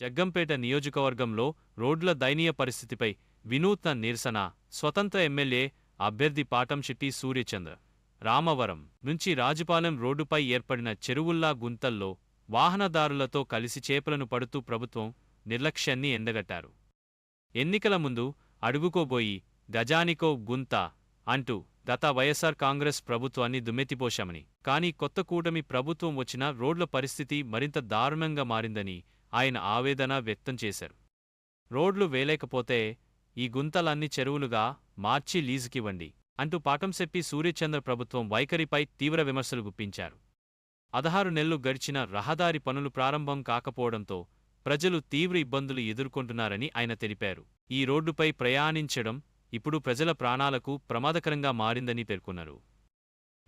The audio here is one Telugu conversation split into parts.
జగ్గంపేట నియోజకవర్గంలో రోడ్ల దయనీయ పరిస్థితిపై వినూత్న నిరసన. స్వతంత్ర ఎమ్మెల్యే అభ్యర్థి పాటంశెట్టి సూర్యచంద్ర. రామవరం నుంచి రాజుపాలెం రోడ్డుపై ఏర్పడిన చెరువుల్లా గుంతల్లో వాహనదారులతో కలిసి చేపలను పడుతూ ప్రభుత్వం నిర్లక్ష్యాన్ని ఎండగట్టారు. ఎన్నికల ముందు అడుగుకోబోయి గజానికో గుంత అంటూ గత వైఎస్సార్ కాంగ్రెస్ ప్రభుత్వాన్ని దుమ్మెత్తిపోశామని. కానీ కొత్త కూటమి ప్రభుత్వం వచ్చినా రోడ్ల పరిస్థితి మరింత దారుణంగా మారిందని ఆయన ఆవేదన వ్యక్తం చేశారు. రోడ్లు వేలేకపోతే ఈ గుంతలన్నీ చెరువులుగా మార్చి లీజుకివ్వండి అంటూ పాటంశెట్టి సూర్యచంద్ర ప్రభుత్వం వైఖరిపై తీవ్ర విమర్శలు గుప్పించారు. పదహారు నెలలు గడిచిన రహదారి పనులు ప్రారంభం కాకపోవడంతో ప్రజలు తీవ్ర ఇబ్బందులు ఎదుర్కొంటున్నారని ఆయన తెలిపారు. ఈ రోడ్డుపై ప్రయాణించడం ఇప్పుడు ప్రజల ప్రాణాలకు ప్రమాదకరంగా మారిందని పేర్కొన్నారు.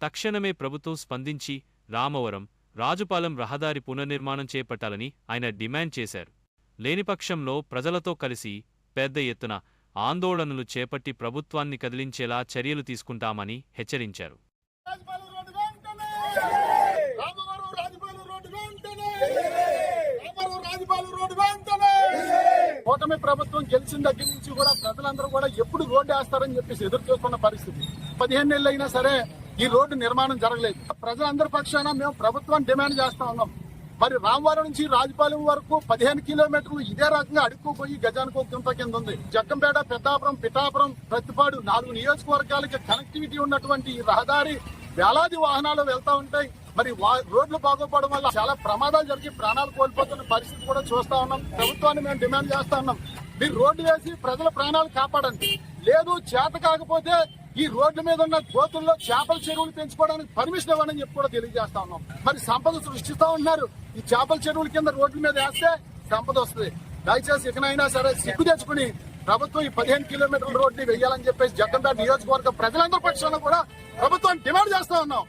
తక్షణమే ప్రభుత్వం స్పందించి రామవరం రాజుపాలెం రహదారి పునర్నిర్మాణం చేపట్టాలని ఆయన డిమాండ్ చేశారు. లేనిపక్షంలో ప్రజలతో కలిసి పెద్ద ఎత్తున ఆందోళనలు చేపట్టి ప్రభుత్వాన్ని కదిలించేలా చర్యలు తీసుకుంటామని హెచ్చరించారు. కూటమి ప్రభుత్వం గెలిచిన దగ్గర నుంచి కూడా ప్రజలందరూ కూడా ఎప్పుడు రోడ్డు వేస్తారని చెప్పేసి ఎదురు చూస్తున్న పరిస్థితి. పదిహేను నెలలు అయినా సరే ఈ రోడ్డు నిర్మాణం జరగలేదు. ప్రజలందరి పక్షాన మేము ప్రభుత్వాన్ని డిమాండ్ చేస్తా ఉన్నాం. మరి రామవరం నుంచి రాజపాలెం వరకు పదిహేను కిలోమీటర్లు ఇదే రకంగా అడుక్కుపోయి గజానికి ఒక గుంత కింద ఉంది. జగ్గంపేట పెద్దాపురం పిఠాపురం ప్రతిపాడు నాలుగు నియోజకవర్గాలకి కనెక్టివిటీ ఉన్నటువంటి ఈ రహదారి వేలాది వాహనాలు వెళ్తా ఉంటాయి. మరి రోడ్లు బాగోపడడం వల్ల చాలా ప్రమాదాలు జరిగి ప్రాణాలు కోల్పోతున్న పరిస్థితి కూడా చూస్తా ఉన్నాం. ప్రభుత్వాన్ని మేము డిమాండ్ చేస్తా ఉన్నాం. మీరు రోడ్డు వేసి ప్రజల ప్రాణాలు కాపాడండి. లేదు చేత కాకపోతే ఈ రోడ్ల మీద ఉన్న గోతుల్లో చేపల చెరువులు పెంచుకోవడానికి పర్మిషన్ ఇవ్వని చెప్పి కూడా తెలియజేస్తా ఉన్నాం. మరి సంపద సృష్టిస్తా ఉన్నారు ఈ చేపల చెరువుల కింద రోడ్ల మీద వేస్తే సంపద వస్తుంది. దయచేసి ఇకనైనా సరే సిగ్గు తెచ్చుకుని ప్రభుత్వం ఈ పదిహేను కిలోమీటర్ల రోడ్ని వెయ్యాలని చెప్పేసి జగన్ నియోజకవర్గ ప్రజలందరి పక్షాన కూడా ప్రభుత్వం డిమాండ్ చేస్తా ఉన్నాం.